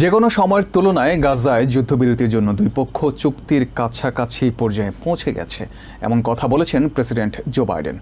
যে কোনো সময়ের তুলনায় গাজায় যুদ্ধবিরতির জন্য দুই পক্ষ চুক্তির কাছাকাছি পর্যায়ে পৌঁছে গেছে, এমন কথা বলেছেন প্রেসিডেন্ট জো বাইডেন।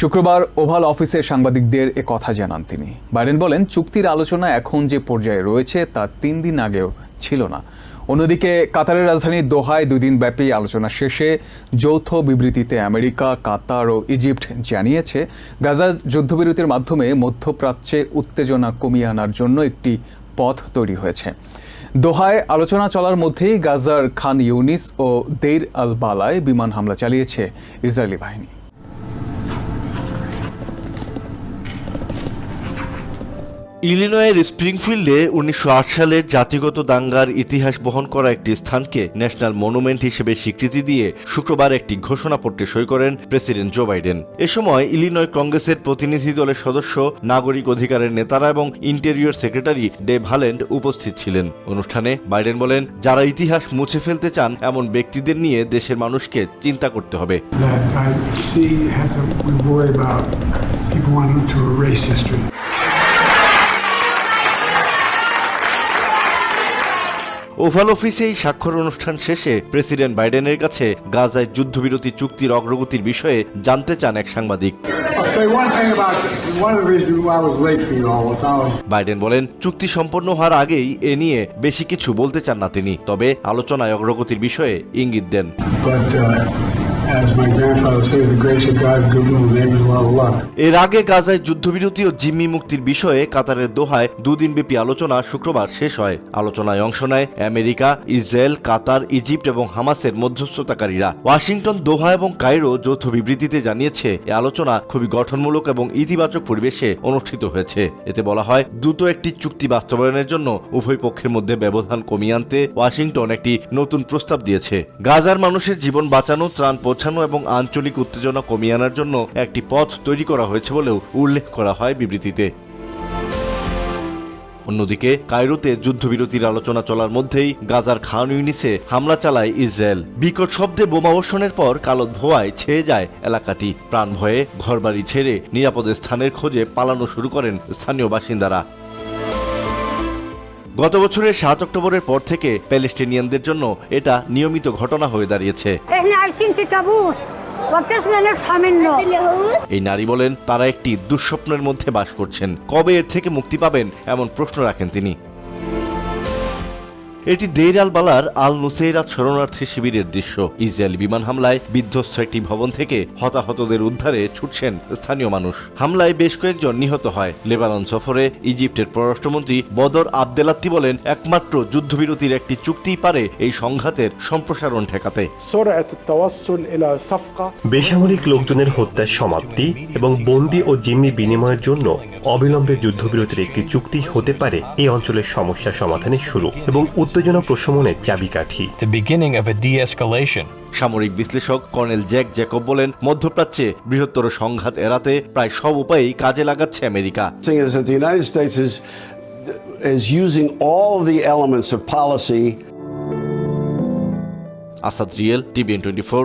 শুক্রবার ওভাল অফিসে সাংবাদিকদের এ কথা জানান তিনি। বাইডেন বলেন, চুক্তির আলোচনা এখন যে পর্যায়ে রয়েছে তা তিন দিন আগেও ছিল না। অন্যদিকে, কাতারের রাজধানী দোহায় দুই দিন ব্যাপী আলোচনা শেষে যৌথ বিবৃতিতে আমেরিকা, কাতার ও ইজিপ্ট জানিয়েছে, গাজা যুদ্ধবিরতির মাধ্যমে মধ্যপ্রাচ্যে উত্তেজনা কমিয়ে আনার জন্য একটি পথ তৈরি হয়েছে। দোহায় আলোচনা চলার মধ্যেই গাজার খান ইউনিস ও দেইর আল বালায় বিমান হামলা চালিয়েছে ইসরায়েলি বাহিনী। ইলিনয়ের স্প্রিংফিল্ডে উনিশশো আট সালের জাতিগত দাঙ্গার ইতিহাস বহন করা একটি স্থানকে ন্যাশনাল মনুমেন্ট হিসেবে স্বীকৃতি দিয়ে শুক্রবার একটি ঘোষণাপত্রে সই করেন প্রেসিডেন্ট জো বাইডেন। এ সময় ইলিনয় কংগ্রেসের প্রতিনিধি দলের সদস্য, নাগরিক অধিকারের নেতারা এবং ইন্টেরিয়র সেক্রেটারি ডেভ হাল্যান্ড উপস্থিত ছিলেন। অনুষ্ঠানে বাইডেন বলেন, যারা ইতিহাস মুছে ফেলতে চান, এমন ব্যক্তিদের নিয়ে দেশের মানুষকে চিন্তা করতে হবে। People wanting to erase history. Oval অফিসেই এই স্বাক্ষর অনুষ্ঠান শেষে প্রেসিডেন্ট বাইডেনের কাছে গাজায় যুদ্ধবিরতি চুক্তির অগ্রগতির বিষয়ে জানতে চান এক সাংবাদিক। বাইডেন বলেন চুক্তি সম্পন্ন হওয়ার আগেই এ নিয়ে বেশি কিছু বলতে চান না তিনি তবে আলোচনায় অগ্রগতির বিষয়ে ইঙ্গিত দেন। এর আগে গাজায় যুদ্ধবিরতি ও জিম্মি মুক্তির বিষয়ে কাতারের দোহায় দুদিনব্যাপী আলোচনা শুক্রবার শেষ হয়। আলোচনায় অংশ নেয় আমেরিকা, ইসরায়েল, কাতার, ইজিপ্ট এবং হামাসের মধ্যস্থতাকারীরা। ওয়াশিংটন, দোহা এবং কায়রো যৌথ বিবৃতিতে জানিয়েছে, এ আলোচনা খুবই গঠনমূলক এবং ইতিবাচক পরিবেশে অনুষ্ঠিত হয়েছে। এতে বলা হয়, দ্রুত একটি চুক্তি বাস্তবায়নের জন্য উভয় পক্ষের মধ্যে ব্যবধান কমিয়ে আনতে ওয়াশিংটন একটি নতুন প্রস্তাব দিয়েছে। গাজার মানুষের জীবন বাঁচানো ত্রাণ পৌঁছানো এবং আঞ্চলিক উত্তেজনা কমিয়ে আনার জন্য একটি পথ তৈরি করা হয়েছে বলেও উল্লেখ করা হয় বিবৃতিতে। অন্যদিকে, কায়রোতে যুদ্ধবিরতির আলোচনা চলার মধ্যেই গাজার খান ইউনিসে হামলা চালায় ইসরায়েল। বিকট শব্দে বোমাবর্ষণের পর কালো ধোঁয়ায় ছেয়ে যায় এলাকাটি। প্রাণ ভয়ে ঘরবাড়ি ছেড়ে নিরাপদ স্থানের খোঁজে পালানো শুরু করেন স্থানীয় বাসিন্দারা। গত বছরের সাত অক্টোবরের পর থেকে প্যালেস্টিনিয়ানদের জন্য এটা নিয়মিত ঘটনা হয়ে দাঁড়িয়েছে। এই নারী বলেন তারা একটি দুঃস্বপ্নের মধ্যে বাস করছেন। কবে এর থেকে মুক্তি পাবেন এমন প্রশ্ন রাখেন তিনি। এটি দেইর আল বালার আল নুসেইরাত শরণার্থী শিবিরের দৃশ্য। ইসরায়েল বিমান হামলায় বিধ্বস্ত একটি ভবন থেকে হতাহতদের উদ্ধারে ছুটছেন স্থানীয় মানুষ। হামলায় বেশ কয়েকজন নিহত হয়। লেবানন সফরে ইজিপ্টের পররাষ্ট্রমন্ত্রী বদর আবদেলাত্তি বলেন একমাত্র যুদ্ধবিরতির একটি চুক্তি পারে এই সংঘাতের সম্প্রসারণ ঠেকাতে। বেসামরিক লোকজনের হত্যার সমাপ্তি এবং বন্দি ও জিম্মি বিনিময়ের জন্য অবিলম্বে যুদ্ধবিরতির একটি চুক্তি হতে পারে এই অঞ্চলের সমস্যা সমাধানের শুরু এবং উত্তেজনা প্রশমনের চাবিকাঠি। The beginning of a de escalation. সামরিক বিশ্লেষক কর্নেল জ্যাক জ্যাকব বলেন মধ্যপ্রাচ্যে বৃহত্তর সংঘাত এড়াতে প্রায় সব উপায়েই কাজে লাগাচ্ছে America. Is that the United States is is using all the elements of policy. Asad real TVN twenty four